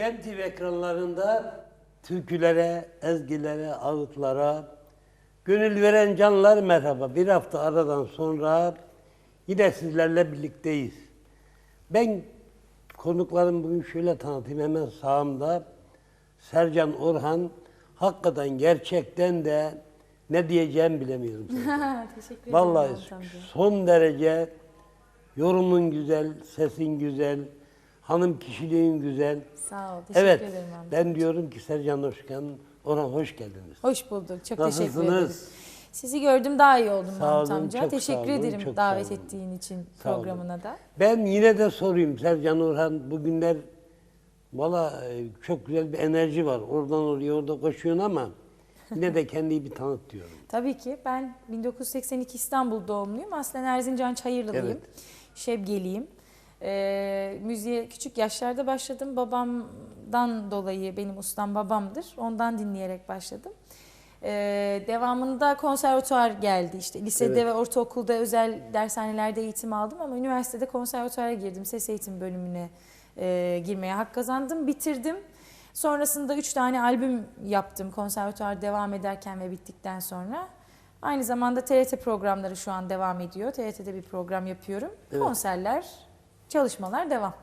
ekranlarında türkülere, ezgilere, ağıtlara, gönül veren canlar merhaba. Bir hafta aradan sonra yine sizlerle birlikteyiz. Ben konuklarım bugün şöyle tanıtayım hemen sağımda. Sercan Orhan hakikaten gerçekten de ne diyeceğimi bilemiyorum. Teşekkür ederim. Vallahi son derece yorumun güzel, sesin güzel, hanım kişiliğin güzel. Sağ ol. Teşekkür Evet, ederim amca. ben diyorum ki Sercan Hoşkan, Orhan hoş geldiniz. Hoş bulduk. Çok teşekkür Nasılsınız? ederim. Sizi gördüm daha iyi oldum Sağ Mahmut olun, amca. çok Teşekkür sağ olun, ederim çok davet sağ olun. ettiğin için Sağ olun. programına da. Ben yine de sorayım Sercan Orhan, bugünler valla e, çok güzel bir enerji var. Oradan oraya orada koşuyorsun ama yine de kendini bir tanıt diyorum. Tabii ki ben 1982 İstanbul doğumluyum. Aslen Erzincan Çayırlılıyım. Evet. Şebgeliyim. Ee, müziğe küçük yaşlarda başladım. Babamdan dolayı benim ustam babamdır. Ondan dinleyerek başladım. Ee, devamında konservatuar geldi. İşte lisede Evet. ve ortaokulda özel dershanelerde eğitim aldım ama üniversitede konservatuara girdim. Ses eğitim bölümüne e, girmeye hak kazandım. Bitirdim. Sonrasında üç tane albüm yaptım konservatuar devam ederken ve bittikten sonra. Aynı zamanda TRT programları şu an devam ediyor. TRT'de bir program yapıyorum. Konserler, çalışmalar devam.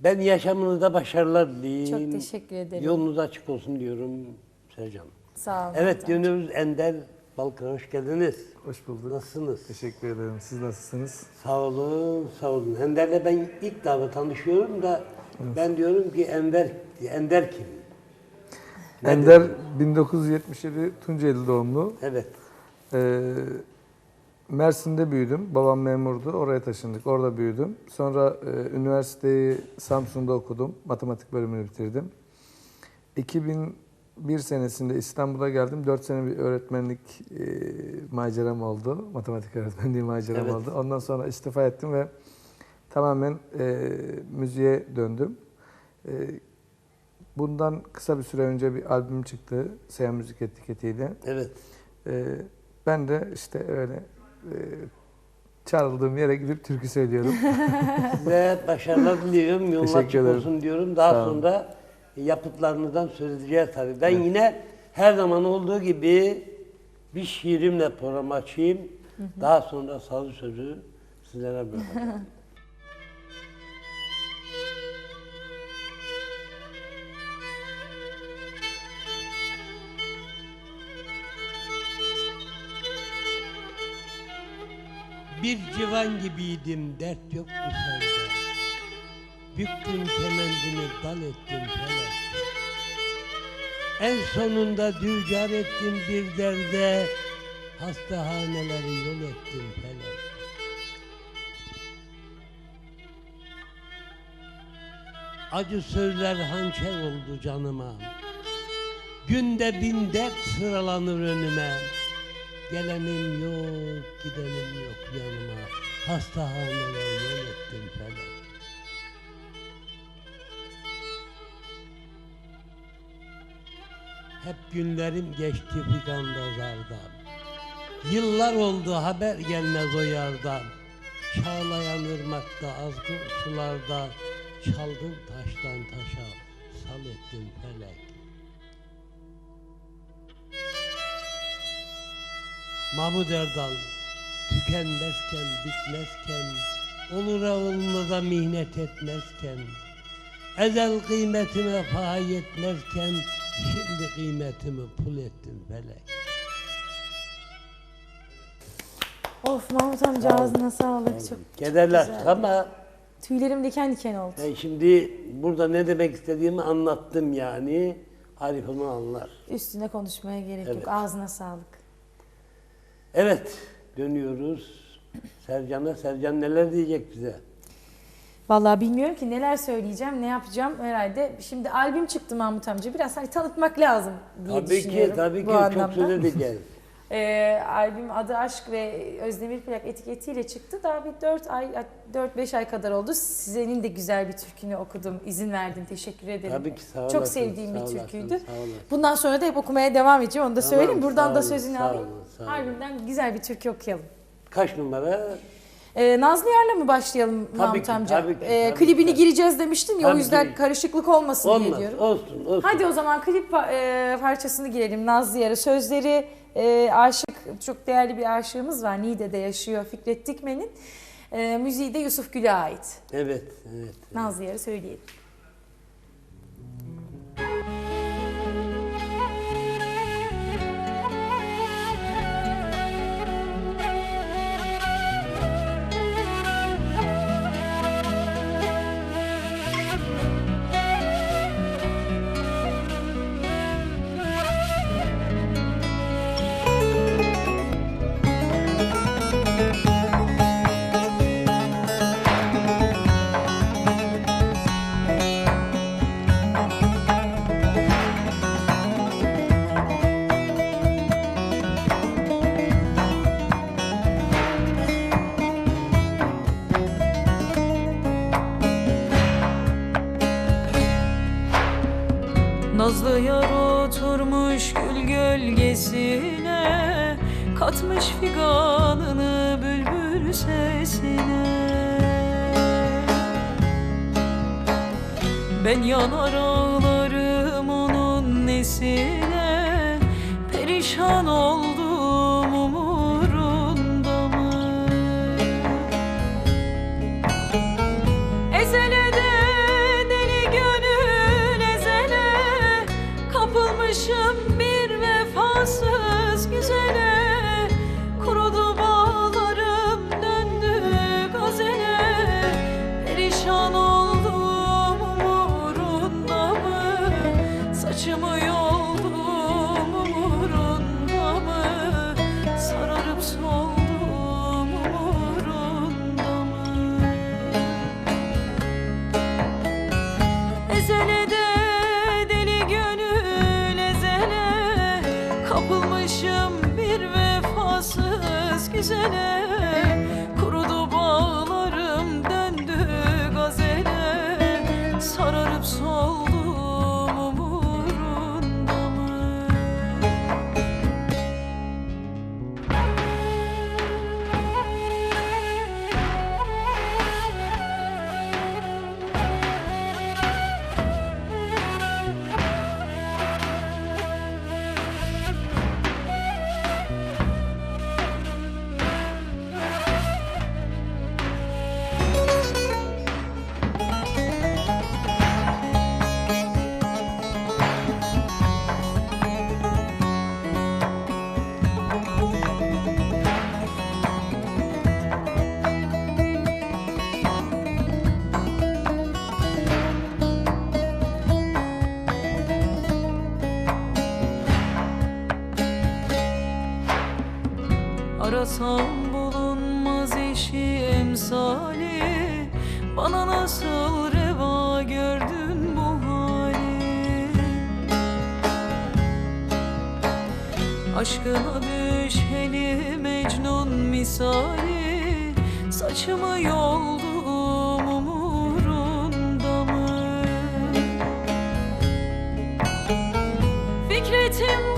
Ben yaşamınızda başarılar dileyim. Çok teşekkür ederim. Yolunuz açık olsun diyorum Sercan. Sağ olun. Evet, hocam. Ender Balkan'a hoş geldiniz. Hoş bulduk. Nasılsınız? Teşekkür ederim. Siz nasılsınız? Sağ olun, sağ olun. Ender'le ben ilk defa tanışıyorum da ben diyorum ki Ender, Ender kim? Ender 1977 Tunceli doğumlu. Evet, Ee, Mersin'de büyüdüm. Babam memurdu. Oraya taşındık. Orada büyüdüm. Sonra e, üniversiteyi Samsun'da okudum. Matematik bölümünü bitirdim. 2001 senesinde İstanbul'a geldim. 4 sene bir öğretmenlik e, maceram oldu. Matematik öğretmenliği maceram Evet. oldu. Ondan sonra istifa ettim ve tamamen e, müziğe döndüm. E, bundan kısa bir süre önce bir albüm çıktı. Seyhan Müzik etiketiyle. evet. Ee, ben de işte öyle e, çağrıldığım yere gidip türkü söylüyorum. Size başarılar diliyorum, yolun Teşekkür açık ederim. olsun diyorum. Daha Sağ olun. sonra yapıtlarınızdan söz edeceğiz tabii. Ben yine her zaman olduğu gibi bir şiirimle programı açayım. Daha sonra sazı sözü sizlere bırakacağım. Bir civan gibiydim, dert yok bu sende. Büktüm kemendini, dal ettim felek. En sonunda dücar ettim bir derde, hastahaneleri yol ettim felek. Acı sözler hançer oldu canıma. Günde bin dert sıralanır önüme. Gelenim yok, gidenim yok yanıma. Hastahaneye yol ettim felek. Hep günlerim geçti figanda zardan. Yıllar oldu haber gelmez o yardan. Çağlayan ırmakta azgın sularda çaldım taştan taşa sal ettim felek. Mahmud Erdal tükenmezken bitmezken Onura olmada mihnet etmezken Ezel kıymetime pay etmezken Şimdi kıymetimi pul ettim felek Of Mahmut amca ağzına sağlık. Çok Kederler güzeldi. ama tüylerim diken diken oldu. ben şimdi burada ne demek istediğimi anlattım yani Arif onu anlar. Üstüne konuşmaya gerek Evet. yok. Ağzına sağlık. Evet dönüyoruz Sercan'a. Sercan neler diyecek bize? Vallahi bilmiyorum ki neler söyleyeceğim, ne yapacağım herhalde. Şimdi albüm çıktı Mahmut amca. Biraz hani tanıtmak lazım diye Tabii ki düşünüyorum tabii ki bu çok anlamda. söz edeceğiz. E, albüm adı Aşk ve Özdemir Plak etiketiyle çıktı. Daha bir 4 ay 4-5 ay kadar oldu. Sizin de güzel bir türkünü okudum. izin verdin. Teşekkür ederim. Tabii ki sağ olasın. Çok sevdiğim bir türküydü. Sağ olasın. Bundan sonra da hep okumaya devam edeceğim. Onu da tamam, söyleyeyim. Buradan da sözünü sağ alayım. Olun. Albümden güzel bir türkü okuyalım. Kaç numara? Ee, Nazlı Yer'le mi başlayalım tabii Mahmut ki, amca? Tabii ki, ee, tabii ee, klibini ki. gireceğiz demiştin ya tabii o yüzden ki. karışıklık olmasın Olmaz, diye diyorum. Olsun, olsun. Hadi o zaman klip e, parçasını girelim Nazlı Yer'e. Sözleri e, aşık, çok değerli bir aşığımız var. Niğde'de yaşıyor Fikret Dikmen'in. E, müziği de Yusuf Gül'e ait. Evet, evet. evet. Nazlı Yar'ı söyleyelim. gölgesine Katmış figanını bülbül sesine. Ben yanar ağlarım onun nesine Perişan oldum Arasam bulunmaz eşi emsali. Bana nasıl reva gördün bu hali? Aşkına düşeli Mecnun misali. Saçımı yoldu Fikretim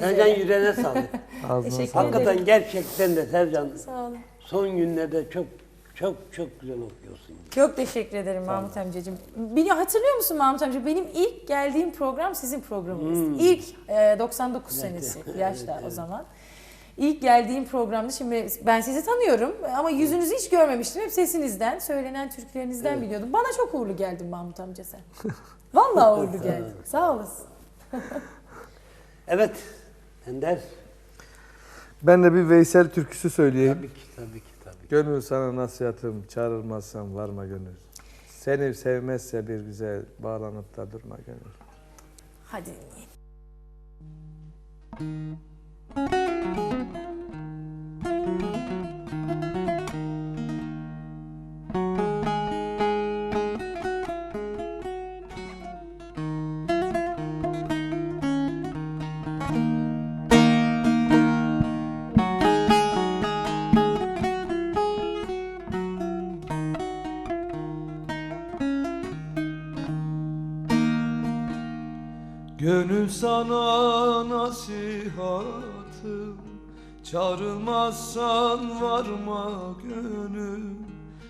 Sercan üzere. yüreğine sağlık. Ağzına Teşekkür sağlık. Hakikaten gerçekten de Sercan Sağ olun. son günlerde çok çok çok güzel okuyorsun. Çok teşekkür ederim Mahmut amcacığım. Biliyor, hatırlıyor musun Mahmut amca? Benim ilk geldiğim program sizin programınız. İlk e, 99 senesi yaşta o zaman. İlk geldiğim programda şimdi ben sizi tanıyorum ama yüzünüzü hiç görmemiştim. Hep sesinizden, söylenen türkülerinizden biliyordum. Bana çok uğurlu geldin Mahmut amca sen. Vallahi uğurlu geldin. Sağ olasın. Evet Ender. Ben de bir Veysel türküsü söyleyeyim. Tabii ki tabii ki tabii ki. Gönül sana nasihatım, çağrılmazsan varma gönül. Seni sevmezse bir güzel, bağlanıp da durma gönül. Hadi dinleyelim. Gönül sana nasihatım Çağrılmazsan varma gönül.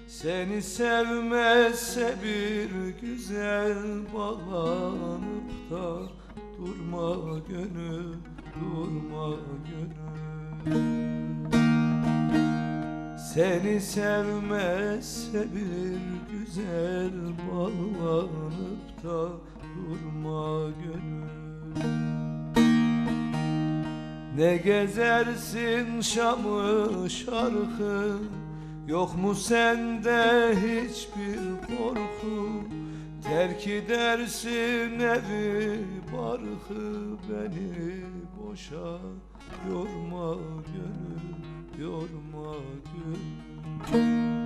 Seni sevmezse bir güzel Bağlanıp da durma gönül Durma gönül. Seni sevmezse bir güzel bağlanıp da durma gönül Ne gezersin Şam'ı şarkı? Yok mu sende hiçbir korku? Terk edersin evi barkı Beni boşa. Yorma gönül Yorma gönül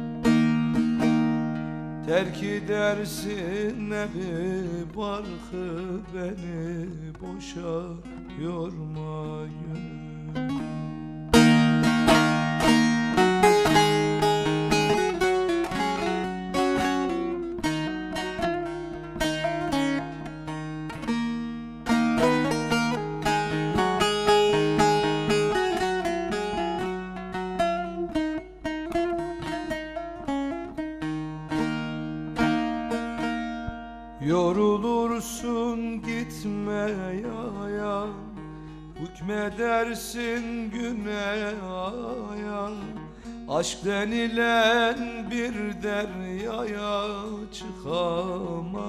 Terk edersin evi barkı Beni boşa yorma gönül Aşk denilen bir deryaya Çıkamazsın.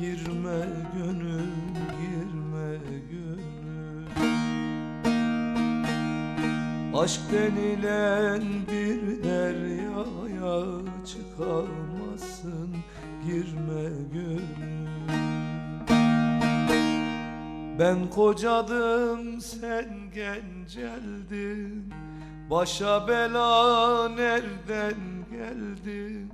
Girme gönül, girme gönül. Aşk denilen bir deryaya çıkamazsın. Girme gönül. Ben kocadım sen genceldin Başa bela nereden geldin?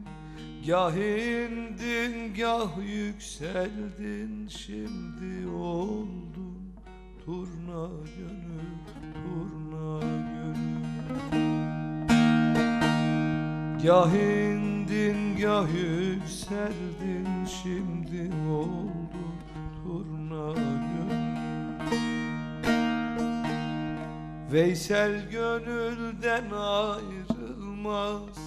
Gah indin gah yükseldin. Şimdi oldun turna gönül turna gönül. Gah indin gah yükseldin. Şimdi oldun turna gönül Veysel gönülden ayrılmaz.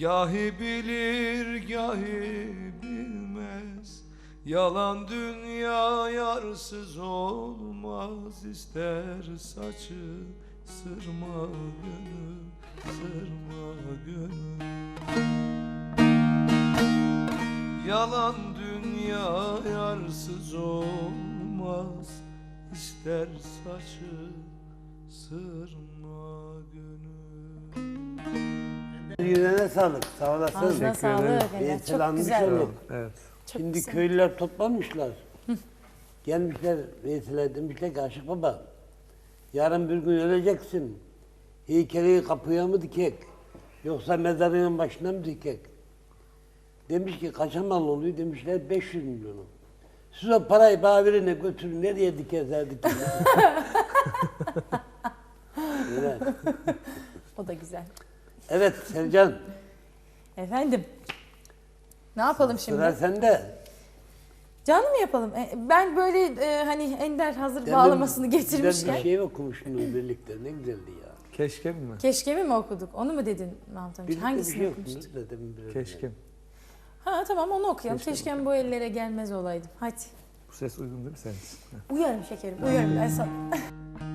Gahi bilir gahi bilmez. Yalan dünya yarsız olmaz. İster saçı sırma gönül Sırma gönül. Yalan dünya yarsız olmaz. İster saçı sırma gönül Yüreğine sağlık. Sağ olasın. Ağzına sağlık. Veysel Çok güzel. onu. Evet. Çok Şimdi güzel. köylüler toplanmışlar. Gelmişler Veysel'e demişler ki Aşık Baba yarın bir gün öleceksin. Heykeli kapıya mı dikek? Yoksa mezarının başına mı dikek? Demiş ki kaça mal oluyor? Demişler 500 milyonu. Siz o parayı bana verin götürün nereye dikerler dikerler. Öyle. O da güzel. Evet Sercan Efendim. Ne yapalım şimdi? sıra sende. Canlı mı yapalım? E, Ben böyle e, hani Ender hazır Demin bağlamasını getirmişken. bir şey okumuştunuz birlikte. Ne güzeldi ya. Keşke mi? Keşke mi okuduk? Onu mu dedin Mahmut amca? Bir Hangisini şey okumuştuk? okudunuz da demin biraz. Keşke. Ha tamam onu okuyalım. Keşke Keşke bu ellere gelmez olaydım. Hadi. Bu ses uygun değil mi senin. Uyarım şekerim. Uyarım. Ben sana...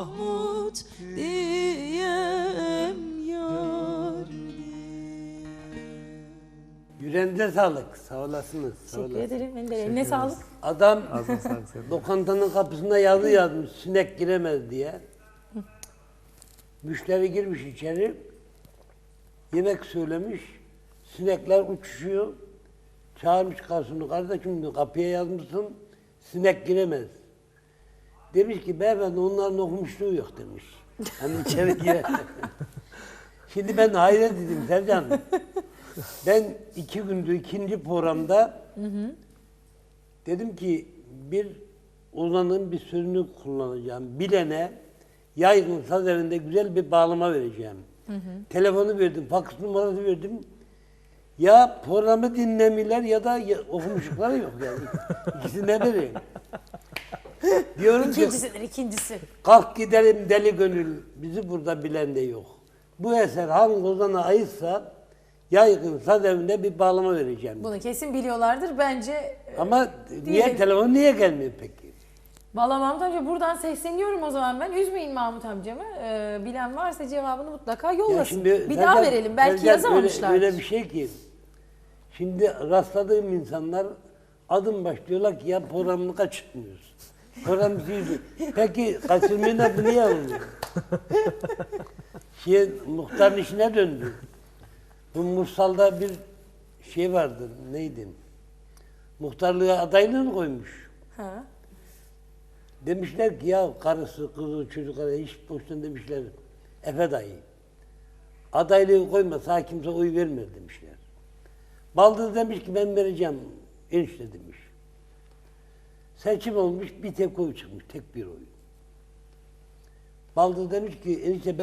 Mahmut diyem Yüreğinize sağlık. Sağ olasınız. Sağ Teşekkür olasınız. ederim Ender. Eline sağlık. Adam Ağzına sağlık senin. lokantanın kapısında yazı yazmış sinek giremez diye. Müşteri girmiş içeri. Yemek söylemiş. Sinekler uçuşuyor. Çağırmış garsonu. Kardeşim diyor, kapıya yazmışsın. Sinek giremez. Demiş ki beyefendi onların okumuşluğu yok demiş. Hani içeri gire. Şimdi ben hayret dedim Sercan. Ben iki gündür ikinci programda dedim ki bir Ozan'ın bir sözünü kullanacağım. Bilene yaygın saz evinde güzel bir bağlama vereceğim. Telefonu verdim, faks numarası verdim. Ya programı dinlemiler ya da okumuşlukları yok yani. İkisine biri. Diyorum ki İkincisidir ikincisi. kalk gidelim deli gönül bizi burada bilen de yok. Bu eser hangi ozana aitsa yaygın saz evinde bir bağlama vereceğim. Bunu kesin biliyorlardır. Bence Ama niye telefon niye gelmiyor peki? Valla Mahmut amca buradan sesleniyorum o zaman ben. Üzmeyin Mahmut amcamı. Ee, bilen varsa cevabını mutlaka yollasın. bir daha verelim. Belki yazamamışlar. Öyle, öyle bir şey ki. Şimdi rastladığım insanlar adım başlıyorlar ki ya kaçırmıyoruz. Program değil. Peki kaçırmayın da bu niye olmuyor? Şey, muhtarın işine döndü. Bu Mursal'da bir şey vardı. Neydi? Muhtarlığa adaylığını koymuş. Ha. Demişler ki ya karısı, kızı, çocukları hiç boştan demişler. Efe dayı. Adaylığı koymasa ha kimse oy vermez demişler. Baldız demiş ki ben vereceğim enişte demiş. Seçim olmuş bir tek oy çıkmış. Tek bir oy. Baldız demiş ki enişte